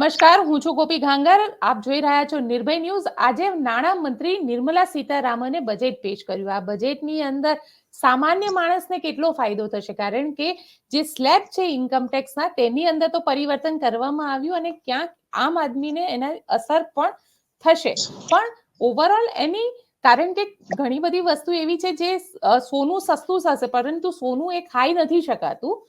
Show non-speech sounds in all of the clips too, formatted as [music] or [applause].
નમસ્કાર, હું છું ગોપી ઘાંગર. આપ જોઈ રહ્યા છો નિર્ભય ન્યૂઝ. આજે નાણાં મંત્રી નિર્મલા સીતારામને બજેટ પેશ કર્યું. આ બજેટની અંદર સામાન્ય માણસને કેટલો ફાયદો થશે? કારણ કે જે સ્લેબ છે ઇન્કમ ટેક્સના તેની અંદર તો પરિવર્તન કરવામાં આવ્યું અને ક્યાંક આમ આદમીને એના અસર પણ થશે. પણ ઓવરઓલ એની, કારણ કે ઘણી બધી વસ્તુ એવી છે જે સોનું સસ્તું થશે, પરંતુ સોનું એ ખાઈ નથી શકાતું.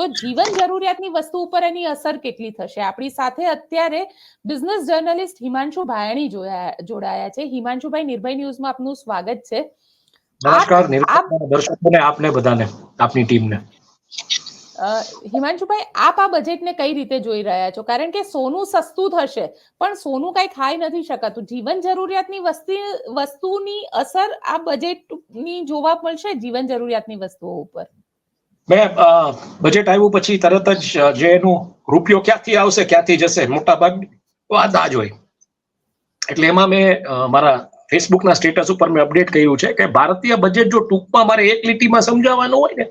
તો જીવન જરૂરિયાતની વસ્તુ ઉપર એની અસર કેટલી થશે? આપણી સાથે અત્યારે બિઝનેસ જર્નલિસ્ટ હિમાંશુ ભાયાણી જોડાયા છે. હિમાંશુભાઈ નિર્ભય ન્યૂઝમાં આપનું સ્વાગત છે. નમસ્કાર દર્શકોને આપને બધાને આપની ટીમને. હિમાંશુભાઈ આપ આ બજેટને કઈ રીતે જોઈ રહ્યા છો? કારણ કે સોનું સસ્તું થશે પણ સોનું કઈ ખાઈ નથી શકાતું. જીવન જરૂરિયાતની વસ્તી વસ્તુની અસર આ બજેટની જોવા મળશે જીવન જરૂરિયાતની વસ્તુઓ ઉપર? મેં બજેટ આવ્યું પછી તરત જ જે એનું રૂપિયો ક્યાંથી આવશે, ક્યાંથી જશે, મોટા ભાગની વાત આ જ હોય. એટલે એમાં મેં મારા ફેસબુકના સ્ટેટસ ઉપર મેં અપડેટ કર્યું છે કે ભારતીય બજેટ જો ટૂંકમાં મારે એક લીટીમાં સમજાવવાનું હોય ને,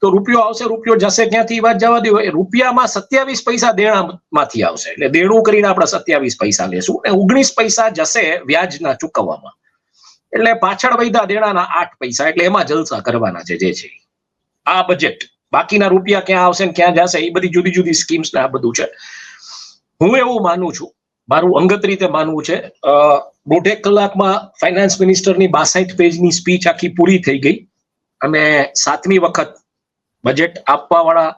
તો રૂપિયો આવશે, રૂપિયો જશે ક્યાંથી વાત જવા દેવો રૂપિયામાં સત્યાવીસ પૈસા દેણામાંથી આવશે. એટલે દેણું કરીને આપણે સત્યાવીસ પૈસા લેશું અને ઓગણીસ પૈસા જશે વ્યાજના ચૂકવવામાં. એટલે પાછળ વૈધા દેણાના આઠ પૈસા, એટલે એમાં જલસા કરવાના છે જે છે આ બજેટ બાકીના રૂપિયા ક્યાં આવશે ને ક્યાં જશે, એ બધી જુદી જુદી સ્કીમ્સ ને આ બધું છે. હું એવું માનું છું, મારું અંગત રીતે માનવું છે દોઢેક કલાકમાં ફાઇનાન્સ મિનિસ્ટરની બાસઠ પેજની સ્પીચ આખી પૂરી થઈ ગઈ અને સાતમી વખત બજેટ આપવાવાળા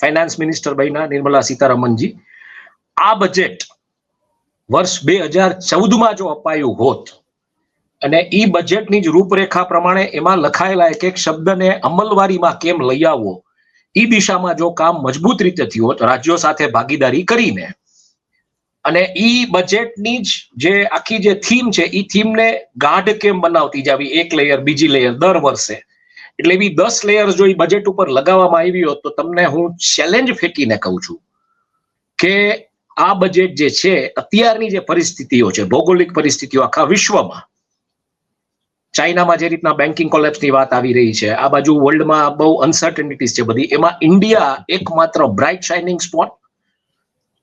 ફાઇનાન્સ મિનિસ્ટર બન્યા નિર્મલા સીતારામનજી આ બજેટ વર્ષ બે હજાર ચૌદમાં જો અપાયું હોત અને ઈ બજેટની જ રૂપરેખા પ્રમાણે એમાં લખાયેલા એક એક શબ્દને અમલવારીમાં કેમ લઈ આવવો ઈ દિશામાં જો કામ મજબૂત રીતે થયું હોત, રાજ્યો સાથે ભાગીદારી કરીને, અને ઈ બજેટની જ જે આખી જે થીમ છે, ઈ થીમને ગાઢ કેમ બનાવતી જાવી? એક લેયર બીજી લેયર દર વર્ષે. એટલે એવી દસ લેયર જો ઈ બજેટ ઉપર લગાવવામાં આવી હોત, તો તમને હું ચેલેન્જ ફેંકીને કહું છું કે આ બજેટ જે છે, અત્યારની જે પરિસ્થિતિઓ છે, ભૌગોલિક પરિસ્થિતિઓ આખા વિશ્વમાં ચાઇનામાં જે રીતના બેન્કિંગ કોલેપ્સની વાત આવી રહી છે, આ બાજુ વર્લ્ડમાં બહુ અનસર્ટનિટીઝ છે બધી. એમાં ઇન્ડિયા એકમાત્ર બ્રાઇટ શાઇનિંગ સ્પોટ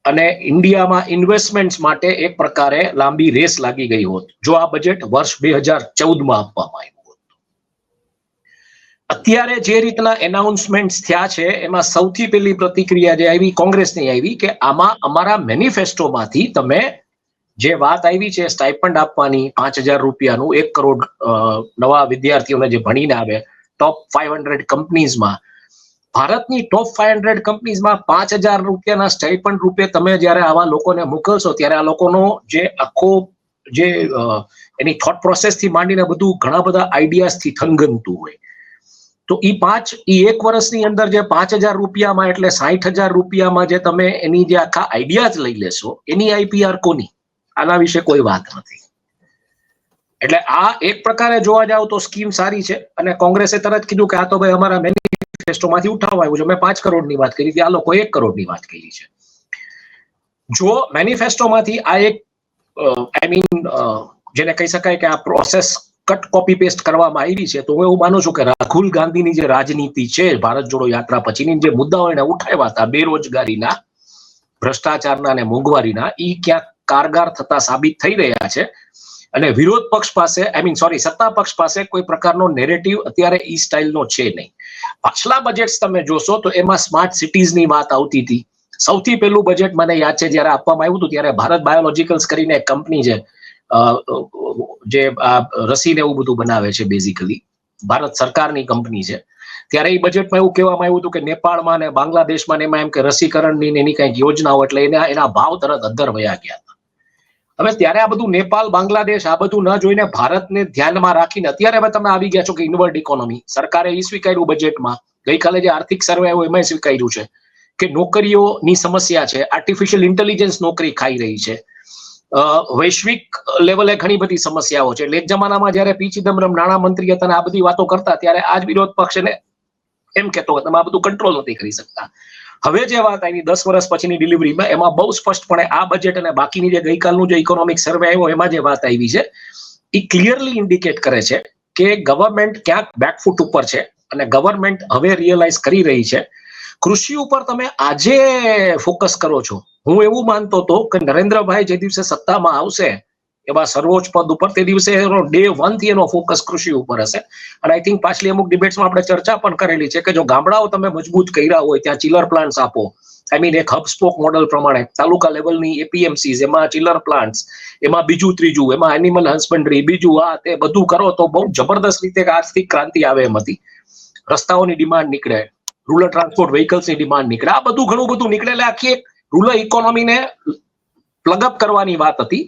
અને ઇન્ડિયામાં ઇન્વેસ્ટમેન્ટ્સ માટે એક પ્રકારે લાંબી રેસ લાગી ગઈ હોત. જો આ બજેટ વર્ષ બે હજાર ચૌદમાં આપવામાં આવ્યું હોત. અત્યારે જે રીતના એનાઉન્સમેન્ટ થયા છે, એમાં સૌથી પહેલી પ્રતિક્રિયા જે આવી, કોંગ્રેસની આવી, કે આમાં અમારા મેનિફેસ્ટોમાંથી તમે જે વાત આવી છે સ્ટાઇપન્ડ આપવાની પાંચ હજાર રૂપિયાનું, એક કરોડ નવા વિદ્યાર્થીઓને જે ભણીને આવે ટોપ ફાઈવ હંડ્રેડ કંપનીઝમાં ભારતની ટોપ ફાઈવ હંડ્રેડ કંપનીઝમાં પાંચ હજાર રૂપિયાના સ્ટાઇપન્ડ રૂપે તમે જ્યારે આવા લોકોને મોકલશો, ત્યારે આ લોકોનો જે આખો જે એની થોટ પ્રોસેસથી માંડીને બધું ઘણા બધા આઈડિયાઝથી થનગનતું હોય. તો એ પાંચ એ એક વર્ષની અંદર જે પાંચ હજાર રૂપિયામાં એટલે સાઠ હજાર રૂપિયામાં જે તમે એની જે આખા આઈડિયાઝ લઈ લેશો, એની આઈપીઆર કોની? આના વિશે કોઈ વાત નથી. એટલે આ એક પ્રકારે જોવા જાવ તો સ્કીમ સારી છે અને કોંગ્રેસે તરત કીધું કે આ તો ભાઈ અમારા મેનિફેસ્ટોમાંથી આવ્યું છે. મેં પાંચ કરોડની વાત કરી હતી, આ લોકો એક કરોડની વાત કરી છે. જો મેનિફેસ્ટોમાંથી આ એક આઈ મીન જેને કહી શકાય કે આ પ્રોસેસ કટ કોપી પેસ્ટ કરવામાં આવી છે, તો હું એવું માનું છું કે રાહુલ ગાંધીની જે રાજનીતિ છે, ભારત જોડો યાત્રા પછીની જે મુદ્દાઓ એને ઉઠાવ્યા હતા, બેરોજગારીના, ભ્રષ્ટાચારના અને મોંઘવારીના, ઈ ક્યાંક કારગર થતા સાબિત થઈ રહ્યા છે. અને વિરોધ પક્ષ પાસે આઈ મીન સોરી સત્તા પક્ષ પાસે કોઈ પ્રકારનો નેરેટિવ અત્યારે ઈ સ્ટાઇલનો છે નહીં. પાછલા બજેટ્સ તમે જોશો તો એમાં સ્માર્ટ સિટીઝની વાત આવતી હતી. સૌથી પહેલું બજેટ મને યાદ છે જ્યારે આપવામાં આવ્યું હતું ત્યારે ભારત બાયોલોજિકલ્સ કરીને એક કંપની છે જે રસીને એવું બધું બનાવે છે બેઝિકલી ભારત સરકારની કંપની છે. ત્યારે એ બજેટમાં એવું કહેવામાં આવ્યું હતું કે નેપાળમાં ને બાંગ્લાદેશમાં એમાં એમ કે રસીકરણની એની કંઈક યોજનાઓ એટલે એના એના ભાવ તરત અદ્ધર વયા ગયા હવે ત્યારે આ બધું નેપાલ, બાંગ્લાદેશ, આ બધું ન જોઈને ભારતને ધ્યાનમાં રાખીને અત્યારે હવે તમે આવી ગયા છો કે ઇનવર્ડ ઇકોનોમી સરકારે એ સ્વીકાર્યું બજેટમાં ગઈકાલે જે આર્થિક સર્વે આવ્યો એમાં સ્વીકાર્યું છે કે નોકરીઓની સમસ્યા છે. આર્ટિફિશિયલ ઇન્ટેલિજન્સ નોકરી ખાઈ રહી છે. વૈશ્વિક લેવલે ઘણી બધી સમસ્યાઓ છે. એટલે જમાનામાં જયારે પી ચિદમ્બરમ મંત્રી હતા આ બધી વાતો કરતા, ત્યારે આજ વિરોધ પક્ષ એને એમ કહેતો કે તમે આ બધું કંટ્રોલ નથી કરી શકતા. હવે જે વાત આવી દસ વર્ષ પછીની ડિલિવરીમાં એમાં બહુ સ્પષ્ટપણે આ બજેટ અને બાકીની જે ગઈકાલનું જે ઇકોનોમિક સર્વે આવ્યો, એમાં જે વાત આવી છે એ ક્લિયરલી ઇન્ડિકેટ કરે છે કે ગવર્મેન્ટ ક્યાંક બેકફૂટ ઉપર છે અને ગવર્મેન્ટ હવે રિયલાઇઝ કરી રહી છે. કૃષિ ઉપર તમે આજે ફોકસ કરો છો. હું એવું માનતો હતો કે નરેન્દ્રભાઈ જે દિવસે સત્તામાં આવશે એવા સર્વોચ્ચ પદ ઉપર તે દિવસે એનો ડે વનથી એનો ફોકસ કૃષિ ઉપર હશે. અને આઈ થિંક પાછલી અમુક ડિબેટ્સમાં આપણે ચર્ચા પણ કરેલી છે કે જો ગામડાઓ તમે મજબૂત કર્યા હોય, ત્યાં ચિલર પ્લાન્ટ્સ આપો. આઈ મીન એક હબસ્પોક મોડલ પ્રમાણે તાલુકા લેવલની એપીએમસીઝ એમાં ચિલર પ્લાન્ટ્સ એમાં બીજું ત્રીજું, એમાં એનિમલ હસબન્ડરી બીજું આ તે બધું કરો તો બહુ જબરદસ્ત રીતે આર્થિક ક્રાંતિ આવે એમ હતી. રસ્તાઓની ડિમાન્ડ નીકળે રૂરલ ટ્રાન્સપોર્ટ વ્હીકલ્સની ડિમાન્ડ નીકળે. આ બધું ઘણું બધું નીકળે એટલે આખી એક રૂરલ ઇકોનોમીને પ્લગ અપ કરવાની વાત હતી.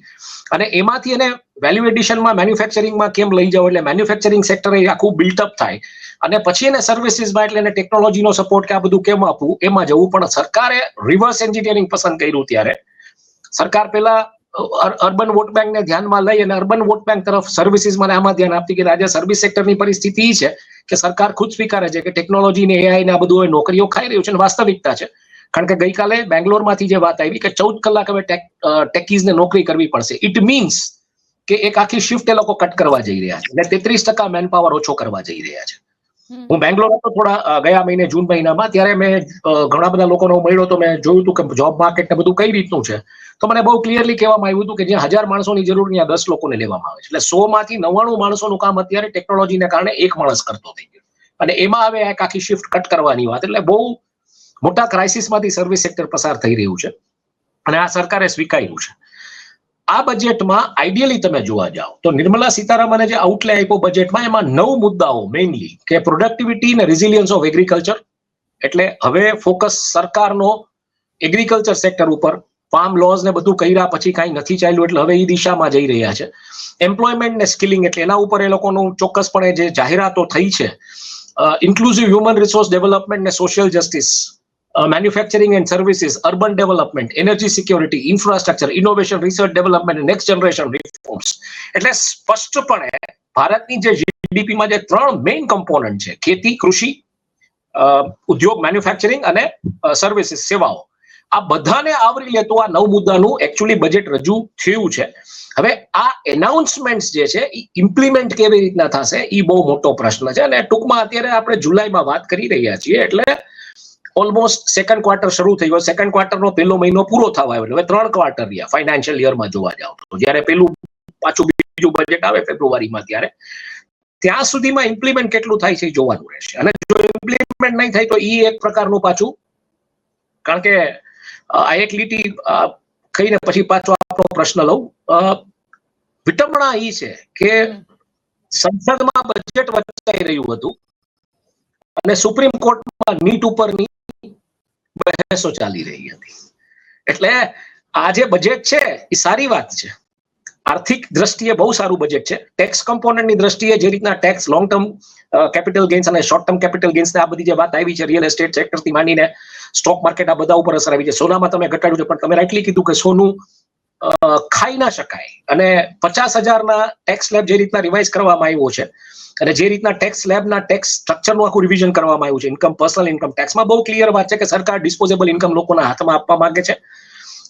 અને એમાંથી એને વેલ્યુ એડિશનમાં મેન્યુફેક્ચરિંગમાં કેમ લઈ જાવ એટલે મેન્યુફેક્ચરિંગ સેક્ટર એ આખું બિલ્ટઅપ થાય. અને પછી એને સર્વિસીસમાં એટલે એને ટેકનોલોજીનો સપોર્ટ કે આ બધું કેમ આપવું, એમાં જવું. પણ સરકારે રિવર્સ એન્જિનિયરિંગ પસંદ કર્યું ત્યારે. સરકાર પહેલા અર્બન વોટ બેંકને ધ્યાનમાં લઈ અને અર્બન વોટ બેંક તરફ સર્વિસીસમાં આમાં ધ્યાન આપતી કે આજે સર્વિસ સેક્ટરની પરિસ્થિતિ છે કે સરકાર ખુદ સ્વીકારે છે કે ટેકનોલોજી ને એઆઈ ને આ બધું નોકરીઓ ખાઈ રહ્યું છે અને વાસ્તવિકતા છે. કારણ કે ગઈકાલે બેંગ્લોરમાંથી જે વાત આવી કે ચૌદ કલાક હવે ટેકીઝને નોકરી કરવી પડશે. ઇટ મીન્સ કે એક આખી શિફ્ટ એ લોકો કટ કરવા જઈ રહ્યા છે. અને તેત્રીસ ટકા મેન પાવર ઓછો કરવા જઈ રહ્યા છે. હું બેંગ્લોર હતો થોડા ગયા મહિને જૂન મહિનામાં ત્યારે મેં ઘણા બધા લોકોનો મળ્યો તો મેં જોયું હતું કે જોબ માર્કેટ ને બધું કઈ રીતનું છે. તો મને બહુ ક્લિયરલી કહેવામાં આવ્યું હતું કે જ્યાં હજાર માણસોની જરૂર ત્યાં દસ લોકોને લેવામાં આવે છે. એટલે સો માંથી નવ્વાણું માણસોનું કામ અત્યારે ટેકનોલોજીને કારણે એક માણસ કરતો થઈ ગયો. અને એમાં હવે એક આખી શિફ્ટ કટ કરવાની વાત. એટલે બહુ મોટા ક્રાઇસિસમાંથી સર્વિસ સેક્ટર પસાર થઈ રહ્યું છે અને આ સરકારે સ્વીકાર્યું છે. આ બજેટમાં આઈડિયલી તમે જોવા જાઓ તો નિર્મલા સીતારામને જે આઉટલે આપ્યો બજેટમાં એમાં નવ મુદ્દાઓ મેઇનલી કે પ્રોડક્ટિવિટી અને રિઝિલિયન્સ ઓફ એગ્રીકલ્ચર એટલે હવે ફોકસ સરકારનો એગ્રીકલ્ચર સેક્ટર ઉપર ફાર્મ લોઝ ને બધું કર્યા પછી કાંઈ નથી ચાલ્યું, એટલે હવે એ દિશામાં જઈ રહ્યા છે. એમ્પ્લોયમેન્ટ ને સ્કિલિંગ એટલે એના ઉપર એ લોકોનું ચોક્કસપણે જે જાહેરાતો થઈ છે ઇન્ક્લુઝિવ હ્યુમન રિસોર્સ ડેવલપમેન્ટ ને social justice manufacturing and services urban development energy security infrastructure innovation research development next generation reforms એટલે સ્પષ્ટપણે ભારતની જે જીડીપીમાં જે ત્રણ મેઇન કમ્પોનન્ટ છે, ખેતી, કૃષિ ઉદ્યોગ મેન્યુફેક્ચરિંગ અને સર્વિસીસ સેવાઓ. આ બધાને આવરી લેતું આ નવ મુદ્દાનું એકચ્યુઅલી બજેટ રજૂ થયું છે. હવે આ એનાઉન્સમેન્ટ જે છે એ ઇમ્પ્લિમેન્ટ કેવી રીતના થશે એ બહુ મોટો પ્રશ્ન છે. અને ટૂંકમાં અત્યારે આપણે જુલાઈમાં વાત કરી રહ્યા છીએ, એટલે ઓલમોસ્ટ સેકન્ડ ક્વાર્ટર શરૂ થઈ ગયો. સેકન્ડ ક્વાર્ટરનો પહેલો મહિનો પૂરો થવા આવ્યો. હવે ત્રણ ક્વાર્ટર રહ્યા ફાઇનાન્શિયલ યરમાં જોવા જાવ તો. જ્યારે પેલું પાછું બીજું બજેટ આવે ફેબ્રુઆરીમાં ત્યારે ત્યાં સુધીમાં ઇમ્પ્લિમેન્ટ કેટલું થાય છે જોવાનું રહેશે. અને જો ઇમ્પ્લિમેન્ટ નહીં થાય તો એ એક પ્રકારનું પાછું કારણ કે આ એક લીટી કહીને પછી પાછો આપણો પ્રશ્ન લઉં. અ, વિટંબણા એ છે કે સંસદમાં બજેટ વચાઈ રહ્યું હતું અને સુપ્રીમ કોર્ટમાં નીટ ઉપરની બહેસો ચાલી રહી હતી. એટલે આ જે બજેટ છે, એ સારી વાત છે. આર્થિક દ્રષ્ટિએ બહુ સારું બજેટ છે. ટેક્સ કમ્પોનન્ટની દ્રષ્ટિએ જે રીતના tax long term capital gains અને શોર્ટ ટર્મ કેપિટલ ગેઇન્સ આ બધી જે વાત આવી છે રિયલ એસ્ટેટ સેક્ટરથી માંડીને સ્ટોક માર્કેટ આ બધા ઉપર અસર આવી છે. સોનામાં તમે ઘટાડ્યું છે, પણ તમે રાઇટલી કીધું કે સોનું ખાઈ ના શકાય. અને પચાસ હજારના ટેક્સ સ્લેબ જે રીતના રિવાઇઝ કરવામાં આવ્યો છે, અને જે રીતના ટેક્સ સ્લેબના ટેક્સ સ્ટ્રક્ચરનું આખું રિવિઝન કરવામાં આવ્યું છે ઇન્કમ પર્સનલ ઇન્કમ ટેક્સમાં બહુ ક્લિયર વાત છે કે સરકાર ડિસ્પોઝેબલ ઇન્કમ લોકોના હાથમાં આપવા માંગે છે,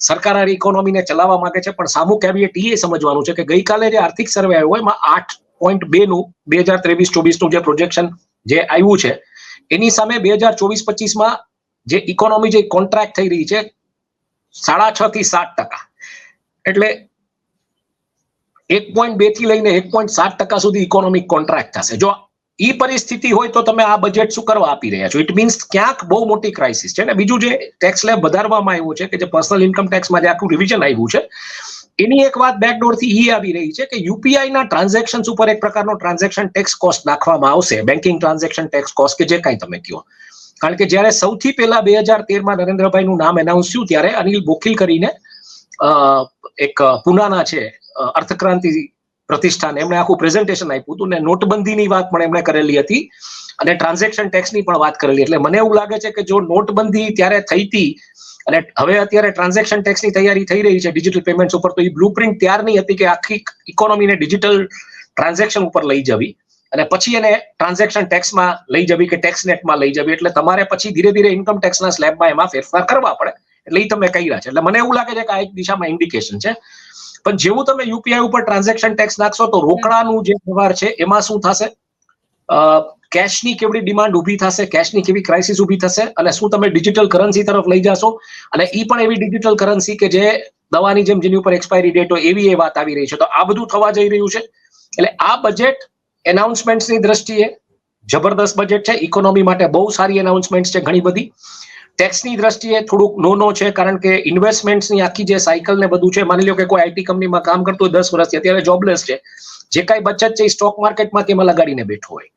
સરકાર આ ઇકોનોમીને ચલાવવા માંગે છે, પણ સામુ કેવિયેટ એ સમજવાનું છે કે ગઈકાલે જે આર્થિક સર્વે આવ્યો એમાં આઠ પોઈન્ટ બે નું બે હજાર ત્રેવીસ ચોવીસનું જે પ્રોજેક્શન જે આવ્યું છે, એની સામે બે હજાર ચોવીસ પચીસમાં જે ઇકોનોમી જે કોન્ટ્રાક્ટ થઈ રહી છે, સાડા છ થી સાત ટકા. એટલે એક પોઈન્ટ બેથી લઈને એક પોઈન્ટ સાત ટકા સુધી ઇકોનોમિક કોન્ટ્રાક્ટ થશે. જો ઈ પરિસ્થિતિ હોય તો તમે આ બજેટ શું કરવા આપી રહ્યા છો? ઇટ મીન્સ ક્યાંક બહુ મોટી ક્રાઇસિસ છે. અને બીજું જે ટેક્સ લેબ વધારવામાં આવ્યું છે કે જે પર્સનલ ઇન્કમ ટેક્સમાં જે આખું રિવિઝન આવ્યું છે, એની એક વાત બેકડોરથી એ આવી રહી છે કે યુપીઆઈ ના ટ્રાન્ઝેક્શન ઉપર એક પ્રકારનો ટ્રાન્ઝેક્શન ટેક્સ કોસ્ટ નાખવામાં આવશે. બેન્કિંગ ટ્રાન્ઝેક્શન ટેક્સ કોસ્ટ કે જે કાંઈ તમે કહો. કારણ કે જ્યારે સૌથી પહેલા બે હજાર તેરમાં નરેન્દ્રભાઈનું નામ એનાઉન્સ થયું ત્યારે અનિલ બોખીલ કરીને એક પુનાના છે અર્થક્રાંતિ પ્રતિષ્ઠાન. એમણે આખું પ્રેઝન્ટેશન આપ્યું હતું ને નોટબંધીની વાત પણ એમણે કરેલી હતી અને ટ્રાન્ઝેક્શન ટેક્સની પણ વાત કરેલી. એટલે મને એવું લાગે છે કે જો નોટબંધી ત્યારે થઈ હતી અને હવે અત્યારે ટ્રાન્ઝેક્શન ટેક્સની તૈયારી થઈ રહી છે ડિજિટલ પેમેન્ટ્સ ઉપર, તો એ બ્લુ પ્રિન્ટ ત્યારની હતી કે આખી ઇકોનોમીને ડિજિટલ ટ્રાન્ઝેક્શન ઉપર લઈ જવી અને પછી એને ટ્રાન્ઝેક્શન ટેક્સમાં લઈ જવી કે ટેક્સ નેટમાં લઈ જવી. એટલે તમારે પછી ધીરે ધીરે ઇન્કમ ટેક્સના સ્લેબમાં એમાં ફેરફાર કરવા પડે. એટલે એ તમે કહી રહ્યા છે. એટલે મને એવું લાગે છે કે આ એક દિશામાં ઇન્ડિકેશન છે. પણ જેવું તમે યુપીઆઈ ઉપર ટ્રાન્ઝેક્શન ટેક્સ નાખશો તો રોકડાનું જે વ્યવહાર છે, એમાં શું થશે? કેશની કેવડી ડિમાન્ડ ઊભી થશે કેશની કેવી ક્રાઇસિસ ઊભી થશે અને શું તમે ડિજિટલ કરન્સી તરફ લઈ જશો? અને એ પણ એવી ડિજિટલ કરન્સી કે જે દવાની જેમ જેની ઉપર એક્સપાયરી ડેટ હોય એવી એ વાત આવી રહી છે. તો આ બધું થવા જઈ રહ્યું છે. એટલે આ બજેટ એનાઉન્સમેન્ટ્સની દ્રષ્ટિએ જબરદસ્ત બજેટ છે. ઇકોનોમી માટે બહુ સારી એનાઉન્સમેન્ટ છે ઘણી બધી. ટેક્સની દ્રષ્ટિએ થોડુંક નો નો છે, કારણ કે ઇન્વેસ્ટમેન્ટ્સની આખી જે સાયકલ ને બધું છે, માની લો કે કોઈ આઈટી કંપનીમાં કામ કરતો દસ વર્ષથી, અત્યારે જોબલેસ છે, જે કાંઈ બચત છે એ સ્ટોક માર્કેટમાં કેમાં લગાડીને બેઠો હોય?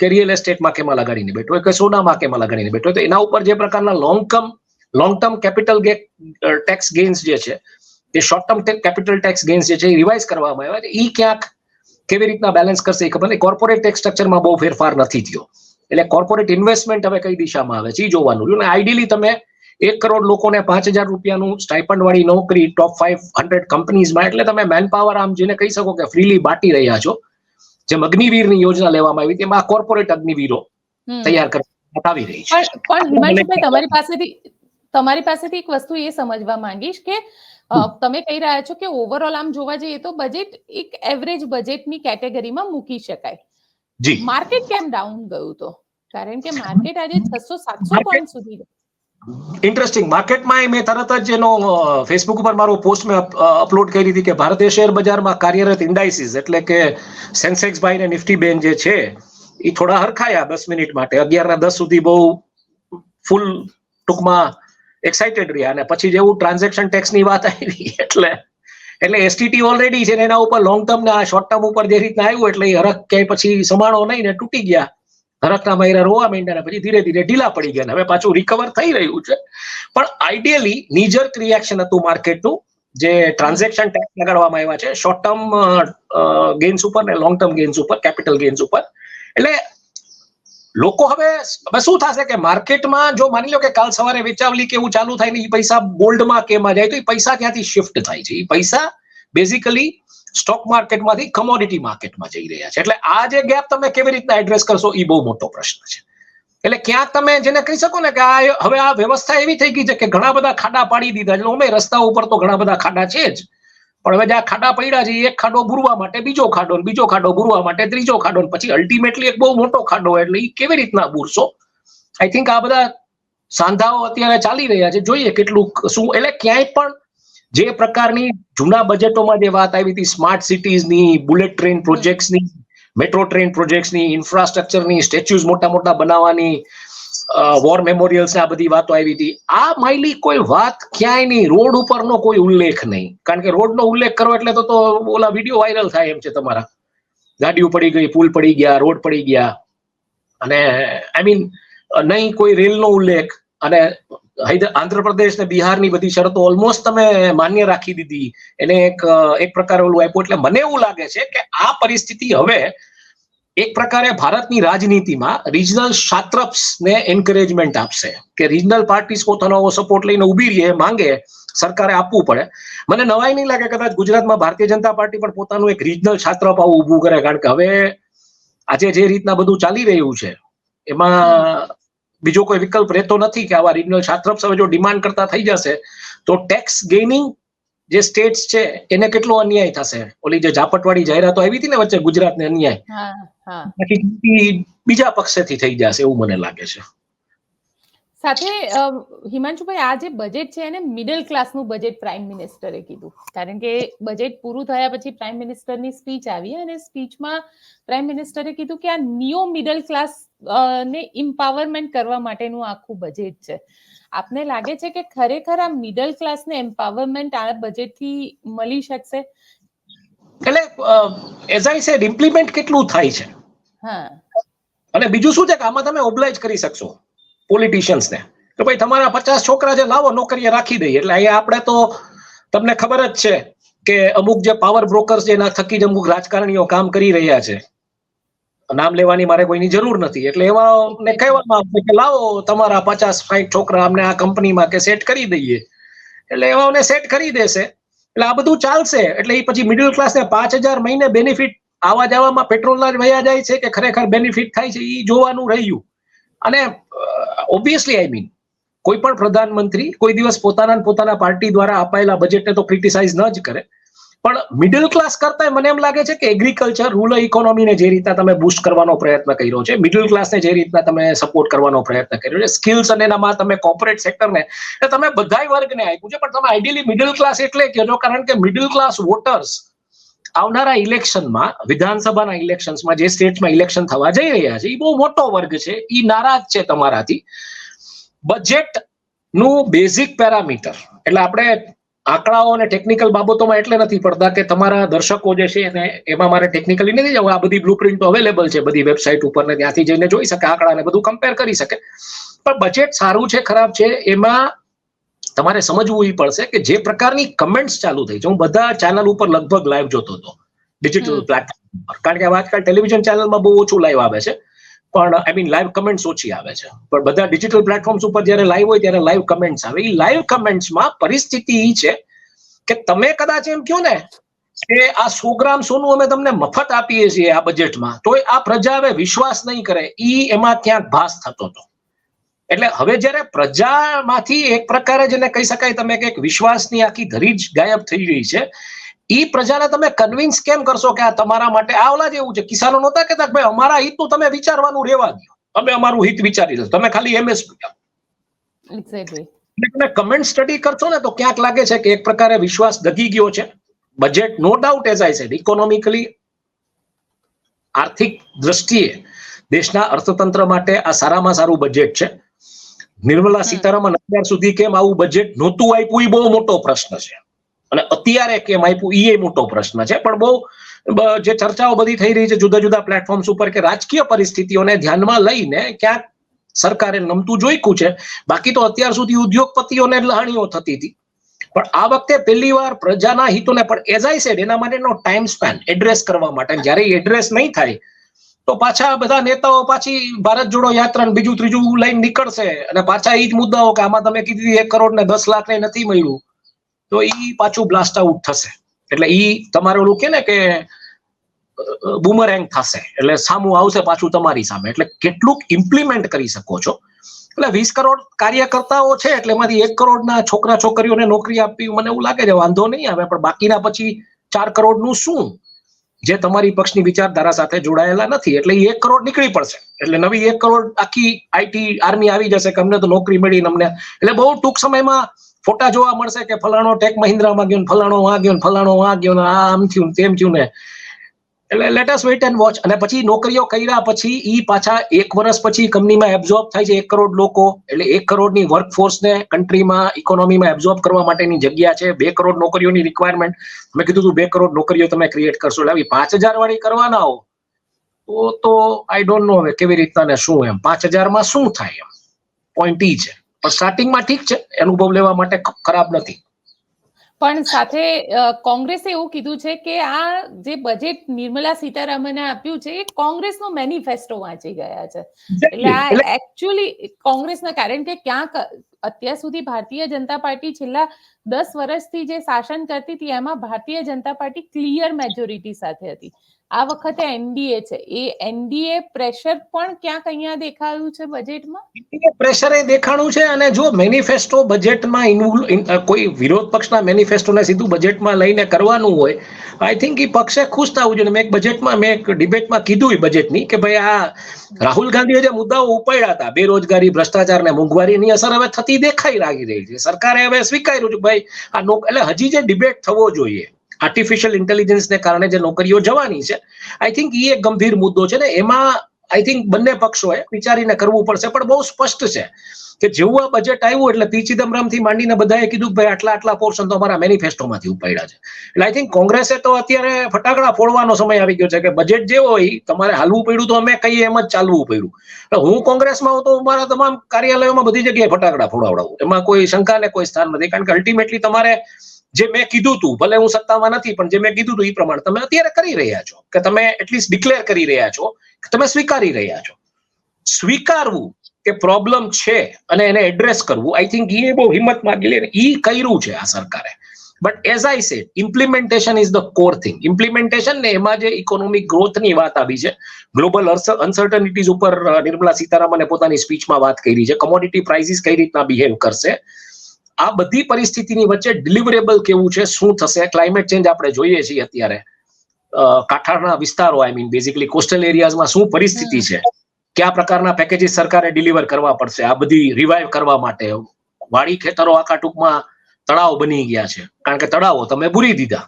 કે રિયલ એસ્ટેટમાં કેમાં લગાડીને બેઠો હોય? કે સોનામાં કેમાં લગાડીને બેઠો હોય? તો એના ઉપર જે પ્રકારના long term long term capital tax gains જે છે, એ short term capital tax gains જે છે એ રિવાઇઝ કરવામાં આવ્યા છે. એ ક્યાંક કેવી રીતના બેલેન્સ કરશે એ ખબર નહીં. કોર્પોરેટ ટેક્સ સ્ટ્રક્ચરમાં બહુ ફેરફાર નથી થયો. એટલે કોર્પોરેટ ઇન્વેસ્ટમેન્ટ હવે કઈ દિશામાં આવે છે? એ જોવાનું. રહ્યું આઈડિયલી તમે એક કરોડ લોકોને પાંચ હજાર રૂપિયાનું સ્ટાઇપન્ડ વાળી નોકરી ટોપ ફાઈવ હંડ્રેડ કંપનીઝમાં એટલે તમે મેન પાવર આમ જેને કહી શકો કે ફ્રીલી બાટી રહ્યા છો જેમ અગ્નિવીરની યોજના લેવામાં આવી તેમાં કોર્પોરેટ અગ્નિવીરો તૈયાર કરવામાં આવી રહી છે. પણ પણ હિમાંશુભાઈ તમારી પાસેથી તમારી પાસેથી એક વસ્તુ એ સમજવા માંગીશ કે તમે કહી રહ્યા છો કે ઓવરઓલ આમ જોવા જઈએ તો બજેટ એક એવરેજ બજેટની કેટેગરીમાં મૂકી શકાય. જી. માર્કેટ કેમ ડાઉન ગયું તો? કારણ કે માર્કેટ આજે છસો સાતસો Market- પોઈન્ટ સુધી ઇન્ટરેસ્ટિંગ માર્કેટમાં મેં તરત જ એનો ફેસબુક ઉપર મારો પોસ્ટ મેં અપલોડ કરી હતી કે ભારતીય શેર બજારમાં કાર્યરત ઇન્ડાઇસીસ એટલે કે સેન્સેક્સ ભાઈ ને નિફ્ટી બેન જે છે એ થોડા હરખાયા દસ મિનિટ માટે. અગિયાર ના દસ સુધી બહુ ફૂલ ટૂંકમાં એક્સાઇટેડ રહ્યા. અને પછી જેવું ટ્રાન્ઝેક્શન ટેક્સની વાત આવી [laughs] એટલે એટલે એસટીટી ઓલરેડી છે એના ઉપર લોંગ ટર્મ ના શોર્ટ ટર્મ ઉપર જે રીતના આવ્યું એટલે એ હરખ ક્યાંય પછી સમાણો નહીં ને તૂટી ગયા. હરખના મહિના રોવા માંડ્યા પછી ધીરે ધીરે ઢીલા પડી ગયા હવે પાછું રિકવર થઈ રહ્યું છે. પણ આઈડિયલી નીજર રિએક્શન હતું માર્કેટનું જે ટ્રાન્ઝેક્શન ટેક્સ લગાડવામાં આવ્યા છે. શોર્ટ ટર્મ ગેન્સ ઉપર ને લોંગ ટર્મ ગેન્સ ઉપર કેપિટલ ગેન્સ ઉપર. એટલે લોકો હવે હવે શું થશે કે માર્કેટમાં જો માની લો કે કાલ સવારે વેચાવલી કે એવું ચાલુ થાય ને એ પૈસા ગોલ્ડમાં કેમાં જાય, તો એ પૈસા ત્યાંથી શિફ્ટ થાય છે. એ પૈસા બેઝિકલી સ્ટોક માર્કેટમાંથી કમોડિટી માર્કેટમાં જઈ રહ્યા છે. એટલે આ જે ગેપ તમે કેવી રીતના એડ્રેસ કરશો એ બહુ મોટો પ્રશ્ન છે. એટલે ક્યાંક તમે જેને કહી શકો ને કે આ હવે આ વ્યવસ્થા એવી થઈ ગઈ છે કે ઘણા બધા ખાડા પાડી દીધા છે. અમે રસ્તા ઉપર તો ઘણા બધા ખાડા છે જ. પણ હવે જ્યાં ખાડા પડ્યા છે એક ખાડો ભૂરવા માટે બીજો ખાડો બીજો ખાડો ભૂરવા માટે ત્રીજો ખાડો પછી અલ્ટિમેટલી એક બહુ મોટો ખાડો એટલે એ કેવી રીતના ભૂરશો? આઈ થિંક આ બધા સાંધાઓ અત્યારે ચાલી રહ્યા છે. જોઈએ કેટલું શું એટલે ક્યાંય પણ જે પ્રકારની જૂના બજેટોમાં જે વાત આવી હતી સ્માર્ટ સિટીઝની બુલેટ ટ્રેન પ્રોજેક્ટ્સની મેટ્રો ટ્રેન પ્રોજેક્ટ્સની ઇન્ફ્રાસ્ટ્રક્ચરની સ્ટેચ્યુઝ મોટા મોટા બનાવવાની વોર મેમોરિયલ્સ આ બધી વાતો આવી હતી. આ માયલી કોઈ વાત ક્યાંય નહીં, રોડ ઉપરનો કોઈ ઉલ્લેખ નહીં. કારણ કે રોડનો ઉલ્લેખ કરો એટલે તો તો ઓલા વીડિયો વાયરલ થાય એમ છે તમારા. ગાડીઓ પડી ગઈ, પુલ પડી ગયા, રોડ પડી ગયા. અને આઈ મીન નહીં કોઈ રેલનો ઉલ્લેખ. અને આંધ્રપ્રદેશ ને બિહારની બધી શરતો ઓલમોસ્ટ તમે માન્ય રાખી દીધી. એને એક એક પ્રકારે ઓલું આપ્યું. એટલે મને એવું લાગે છે કે આ પરિસ્થિતિ હવે એક પ્રકારે ભારતની રાજનીતિમાં રિજનલ ને એન્કરેજમેન્ટ આપશે. કે રિજનલ પાર્ટીસ પોતાનો સપોર્ટ લઈને ઊભી રહે, માંગે, સરકારે આપવું પડે. મને નવાઈ નહીં લાગે કદાચ ગુજરાતમાં ભારતીય જનતા પાર્ટી પણ પોતાનું એક રિજનલ છાત્રપ આવું ઊભું કરે. કારણ કે હવે આજે જે રીતના બધું ચાલી રહ્યું છે, એમાં બીજો કોઈ વિકલ્પ રહેતો નથી કે આવા રિજનલ છાત્રપ્સ હવે જો ડિમાન્ડ કરતા થઈ જશે, તો ટેક્સ ગેઇનિંગ જે સ્ટેટ્સ છે, એને કેટલો અન્યાય થશે? ઓલી જે ઝાપટવાળી જાહેરાતો આવી હતી ને વચ્ચે ગુજરાતને અન્યાય. બાકી બીજા પક્ષેથી થઈ જશે એવું મને લાગે છે. સાથે હિમાંશુભાઈ આ જે બજેટ છે એને મિડલ ક્લાસનું બજેટ પ્રાઇમ મિનિસ્ટરે કીધું. કારણ કે બજેટ પૂરું થયા પછી પ્રાઇમ મિનિસ્ટરની સ્પીચ આવી અને સ્પીચમાં પ્રાઇમ મિનિસ્ટરે કીધું કે આ નિયો મિડલ ક્લાસ ને ઇમ્પાવરમેન્ટ કરવા માટેનું આખું બજેટ છે. આપને લાગે છે કે ખરેખર આ મિડલ ક્લાસને એમ્પાવરમેન્ટ આ બજેટથી મળી શકશે? એટલે એઝ આઈ સેડ ઇમ્પ્લિમેન્ટ કેટલું થાય છે? અને બીજું શું છે કે આમાં તમે ઓબ્લાઇજ કરી શકશો પોલિટિશિયન્સને કે ભાઈ તમારા પચાસ છોકરા જે લાવો નોકરીએ રાખી દઈએ. એટલે અહીંયા આપણે તો તમને ખબર જ છે કે અમુક જે પાવર બ્રોકર્સ છે, એના થકી જ અમુક રાજકારણીઓ કામ કરી રહ્યા છે. નામ લેવાની મારે કોઈની જરૂર નથી. એટલે એવા ને કહેવામાં આવશે કે લાવો તમારા પચાસ સાઠ છોકરા અમને આ કંપનીમાં કે સેટ કરી દઈએ. એટલે એવાને સેટ કરી દેશે. એટલે આ બધું ચાલશે. એટલે એ પછી મિડલ ક્લાસને પાંચ હજાર મહિને બેનિફિટ આવા જવામાં પેટ્રોલના જ વયા જાય છે કે ખરેખર બેનિફિટ થાય છે એ જોવાનું રહ્યું. અને ઓબ્વિયસલી આઈ મીન કોઈ પણ પ્રધાનમંત્રી કોઈ દિવસ પોતાના પોતાના પાર્ટી દ્વારા અપાયેલા બજેટને તો ક્રિટિસાઇઝ ન જ કરે. પણ મિડલ ક્લાસ કરતા મને એમ લાગે છે કે એગ્રીકલ્ચર રૂરલ ઇકોનોમીને જે રીતના તમે બુસ્ટ કરવાનો પ્રયત્ન કર્યો છે મિડલ ક્લાસને જે રીતના તમે સપોર્ટ કરવાનો પ્રયત્ન કર્યો છે સ્કિલ્સ અને એનામાં તમે કોર્પોરેટ સેક્ટરને તમે બધાય વર્ગને આપ્યું છે, પણ તમે આઈડિયલી મિડલ ક્લાસ એટલે કહો કારણ કે મિડલ ક્લાસ વોટર્સ આવનારા ઇલેક્શનમાં, વિધાનસભાના ઇલેક્શન્સમાં જે સ્ટેટમાં ઇલેક્શન થવા જઈ રહ્યા છે એ બહુ મોટો વર્ગ છે એ નારાજ છે તમારાથી. બજેટનું બેઝિક પેરામીટર, એટલે આપણે આંકડાઓ અને ટેકનિકલ બાબતોમાં એટલે નથી પડતા કે તમારા દર્શકો જે છે એને, એમાં મારે ટેકનિકલી નથી જવું, આ બધી બ્લુપ્રિન્ટો અવેલેબલ છે, બધી વેબસાઇટ ઉપર ને ત્યાંથી જઈને જોઈ શકે, આંકડાને બધું કમ્પેર કરી શકે. પણ બજેટ સારું છે, ખરાબ છે, એમાં તમારે સમજવું એ પડશે કે જે પ્રકારની કમેન્ટ્સ ચાલુ થઈ છે. હું બધા ચેનલ ઉપર લગભગ લાઈવ જોતો હતો. ડિજિટલ પ્લેટફોર્મ પર કારણ કે આજકાલ ટેલિવિઝન ચેનલમાં બહુ ઓછું લાઈવ આવે છે. પણ આઈ મીન લાઈવ કમેન્ટ્સ ઓછી આવે છે. પણ બધા ડિજિટલ પ્લેટફોર્મ્સ ઉપર જ્યારે લાઈવ હોય ત્યારે લાઈવ કમેન્ટ્સ આવે. એ લાઈવ કમેન્ટ્સમાં પરિસ્થિતિ એ છે કે તમે કદાચ એમ કહો ને કે આ સો ગ્રામ સોનું અમે તમને મફત આપીએ છીએ આ બજેટમાં તો આ પ્રજા હવે વિશ્વાસ નહીં કરે. ઈ એમાં ક્યાંક ભાસ થતો હતો. એટલે હવે જ્યારે પ્રજામાંથી એક પ્રકારે જેને કહી શકાય તમે કે એક વિશ્વાસની આખી ધરી જ ગાયબ થઈ ગઈ છે ઈ પ્રજાને તમે કન્વિન્સ કેમ કરશો કે આ તમારા માટે આ ઓલા જેવું છે? કિસાનો નહોતા કહેતા ભાઈ અમારા હિતનું તમે વિચારવાનું રહેવા દો. તમે અમારું હિત વિચારી લો તમે ખાલી એમએસપી એક્ઝેક્ટલી તમે કમેન્ટ સ્ટડી કરશો ને તો ક્યાંક લાગે છે કે એક પ્રકારે વિશ્વાસ દગી ગયો છે. Budget no doubt as I said economically આર્થિક દ્રષ્ટિએ દેશના અર્થતંત્ર માટે આ સારામાં સારું બજેટ છે. નિર્મલા. સીતારામન અત્યાર સુધી કેમ આવું બજેટ નહોતું આપ્યું એ બહુ મોટો પ્રશ્ન છે. અને અત્યારે કેમ આપ્યું એ મોટો પ્રશ્ન છે. પણ બહુ જે ચર્ચાઓ બધી થઈ રહી છે જુદા જુદા પ્લેટફોર્મ્સ ઉપર કે રાજકીય પરિસ્થિતિઓને ધ્યાનમાં લઈને ક્યાંક સરકારે નમતું જોઈકું છે. બાકી તો અત્યાર સુધી ઉદ્યોગપતિઓને લહાણીઓ થતી હતી. પણ આ વખતે પહેલી વાર પ્રજાના હિતોને પણ એઝ આઈ સેડ એના માટેનો ટાઈમ સ્પેન એડ્રેસ કરવા માટે. જ્યારે એડ્રેસ નહીં થાય તો પાછા બધા નેતાઓ પાછી ભારત જોડો યાત્રા બીજું ત્રીજું લઈને નીકળશે. અને પાછા એ જ મુદ્દાઓ કે આમાં તમે કીધી એક કરોડ ને દસ લાખ ને નથી મળ્યું. તો એ પાછું બ્લાસ્ટ આઉટ થશે. એટલે ઈ તમારે ઓલું કે ને કે બુમરેંગ થશે. એટલે સામું આવશે પાછું તમારી સામે. એટલે કેટલુંક ઇમ્પ્લિમેન્ટ કરી શકો છો. એટલે વીસ કરોડ કાર્યકર્તાઓ છે, એટલે એમાંથી એક કરોડના છોકરા છોકરીઓને નોકરી આપવી મને એવું લાગે છે, વાંધો નહીં આવે, પણ બાકીના પછી ચાર કરોડનું શું? જે તમારી પક્ષની વિચારધારા સાથે જોડાયેલા નથી, એટલે એક કરોડ નીકળી પડશે. એટલે નવી એક કરોડ આખી આઈટી આર્મી આવી જશે કે અમને તો નોકરી મળી અમને. એટલે બહુ ટૂંક સમયમાં ફોટા જોવા મળશે કે ફલાણો ટેક મહિન્દ્રામાં ગયો ફલાણો આ ગયો ફલાણો આ ગયો આ આમ થયું તેમ થયું ને. એટલે let us wait and watch અને પછી નોકરીઓ કર્યા પછી ઈ પાછા એક વર્ષ પછી કંપનીમાં એબ્ઝોર્બ થાય છે. એક કરોડ લોકો, એટલે એક કરોડની વર્કફોર્સને કન્ટ્રીમાં ઇકોનોમીમાં એબ્ઝોર્બ કરવા માટેની જગ્યા છે. બે કરોડ નોકરીઓની રિક્વાયરમેન્ટ મેં કીધું તું બે કરોડ નોકરીઓ તમે ક્રિએટ કરશો. એટલે આવી પાંચ હજાર વાળી કરવાના હો તો તો આઈ ડોન્ટ નો હવે કેવી રીતના શું એમ. પાંચ હજારમાં શું થાય એમ? પોઈન્ટ ઈ છે. પણ સ્ટાર્ટિંગમાં ઠીક છે. અનુભવ લેવા માટે ખરાબ નથી. પણ સાથે કોંગ્રેસે એવું કીધું છે કે આ જે બજેટ નિર્મલા સીતારામને આપ્યું છે એ કોંગ્રેસનો મેનિફેસ્ટો વાંચી ગયા છે. એટલે આ એકચ્યુઅલી કોંગ્રેસના કારણ કે ક્યાંક અત્યાર સુધી ભારતીય જનતા પાર્ટી છેલ્લા દસ વર્ષથી જે શાસન કરતી હતી એમાં Bharatiya Janata party clear majority સાથે હતી. આ વખતે એનડીએ છે. એ એનડીએ પ્રેશર પણ ક્યાંક અહીંયા દેખાયું છે બજેટમાં પ્રેશર એ દેખાણું છે અને જો મેનિફેસ્ટો બજેટમાં કોઈ વિરોધ પક્ષના મેનિફેસ્ટોને સીધું બજેટમાં લઈને કરવાનું હોય આઈ થિંક એ પક્ષે ખુશ થવું જોઈએ. મેં એક બજેટમાં મેં એક ડિબેટમાં કીધું એ બજેટની કે ભાઈ આ રાહુલ ગાંધીએ જે મુદ્દાઓ ઉપાડ્યા હતા, બેરોજગારી ભ્રષ્ટાચાર ને મોંઘવારીની અસર હવે થતી દેખાઈ લાગી રહી છે. સરકારે હવે સ્વીકાર્યું છે ભાઈ આ એટલે હજી જે ડિબેટ થવો જોઈએ આર્ટિફિશિયલ ઇન્ટેલિજન્સને કારણે જે નોકરીઓ જવાની છે આઈ થિંક એ એક ગંભીર મુદ્દો છે ને એમાં આઈ થિંક બંને પક્ષોએ વિચારીને કરવું પડશે. પણ બહુ સ્પષ્ટ છે કે જેવું આ બજેટ આવ્યું એટલે પી ચિદમ્બરમથી માંડીને બધાએ કીધું કે ભાઈ આટલા આટલા પોર્શન તો અમારા મેનિફેસ્ટોમાંથી ઉપાડ્યા છે. એટલે આઈ થિંક કોંગ્રેસે તો અત્યારે ફટાકડા ફોડવાનો સમય આવી ગયો છે કે બજેટ જે હોય તમારે હાલવું પડ્યું તો અમે કહીએ એમ જ ચાલવું પડ્યું. એટલે હું કોંગ્રેસમાં હું તો મારા તમામ કાર્યાલયોમાં બધી જગ્યાએ ફટાકડા ફોડાવડાવું. એમાં કોઈ શંકા ને કોઈ સ્થાન નથી. કારણ કે અલ્ટિમેટલી તમારે જે મેં કીધું હતું ભલે હું સત્તામાં નથી, પણ જે મેં કીધું હતું એ પ્રમાણે તમે અત્યારે કરી રહ્યા છો. કે તમે એટલીસ્ટ ડિક્લેર કરી રહ્યા છો કે તમે સ્વીકારી રહ્યા છો. સ્વીકારવું કે પ્રોબ્લેમ છે અને એને એડ્રેસ કરવું આઈ થિંક એ બહુ હિંમત માંગી લે એ કર્યું છે આ સરકારે. But as I said implementation is the core thing implementation ને એમાં જે ઇકોનોમિક ગ્રોથની વાત આવી છે ગ્લોબલ અનસર્ટનિટીઝ ઉપર નિર્મલા સીતારામને પોતાની સ્પીચમાં વાત કરી છે કમોડિટી પ્રાઇસીસ કઈ રીતના બિહેવ કરશે આ બધી પરિસ્થિતિની વચ્ચે ડિલિવરેબલ કેવું છે? શું થશે? ક્લાઇમેટ ચેન્જ આપણે જોઈએ છીએ અત્યારે. કાંઠાના વિસ્તારો આઈ મીન બેઝિકલી કોસ્ટલ એરિયાઝમાં શું પરિસ્થિતિ છે? કયા પ્રકારના પેકેજીસ સરકારે ડિલિવર કરવા પડશે? આ બધી રિવાઇવ કરવા માટે વાડી ખેતરો આખા ટૂંકમાં તળાવ બની ગયા છે. કારણ કે તળાવો તમે ભૂરી દીધા.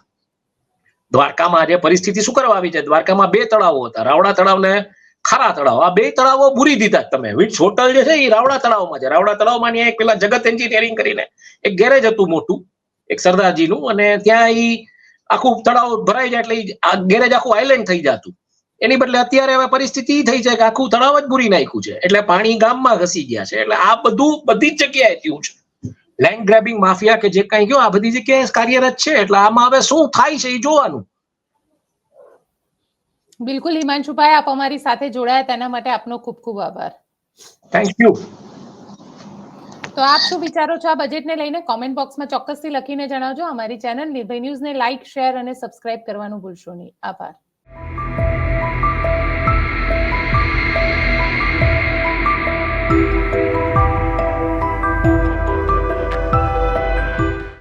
દ્વારકામાં આજે પરિસ્થિતિ શું કરવા આવી છે? દ્વારકામાં બે તળાવો હતા. રાવડા તળાવ ને ખારા તળાવ. આ બે તળાવો બુરી દીધા તમે. વિટ્સ હોટલ જે છે એ રાવડા તળાવમાં છે. રાવડા તળાવમાં એક પેલા જગત એન્જિનિયરિંગ કરીને એક ગેરેજ હતું મોટું, એક સરદારજીનું. અને ત્યાં એ આખું તળાવ ભરાઈ જાય એટલે આ ગેરેજ આખું આઇલેન્ડ થઈ જતું. એની બદલે અત્યારે હવે પરિસ્થિતિ થઈ છે કે આખું તળાવ જ બુરી નાખ્યું છે. એટલે પાણી ગામમાં ઘસી ગયા છે. એટલે આ બધું બધી જ જગ્યાએ થયું છે. લેન્ડ ગ્રેબિંગ માફિયા કે જે કઈ ગયો, આ બધી જગ્યાએ કાર્યરત છે. એટલે આમાં હવે શું થાય છે એ જોવાનું. બિલકુલ હિમાંશુભાઈ આપ અમારી સાથે જોડાયા તેના માટે આપનો ખૂબ ખૂબ આભાર. થેન્ક યુ તો આપ શું વિચારો છો આ બજેટને લઈને? કોમેન્ટ બોક્સમાં ચોક્કસથી લખીને જણાવજો. અમારી ચેનલ નિર્ભય ન્યૂઝને લાઇક શેર અને સબસ્ક્રાઇબ કરવાનું ભૂલશો નહીં. આભાર.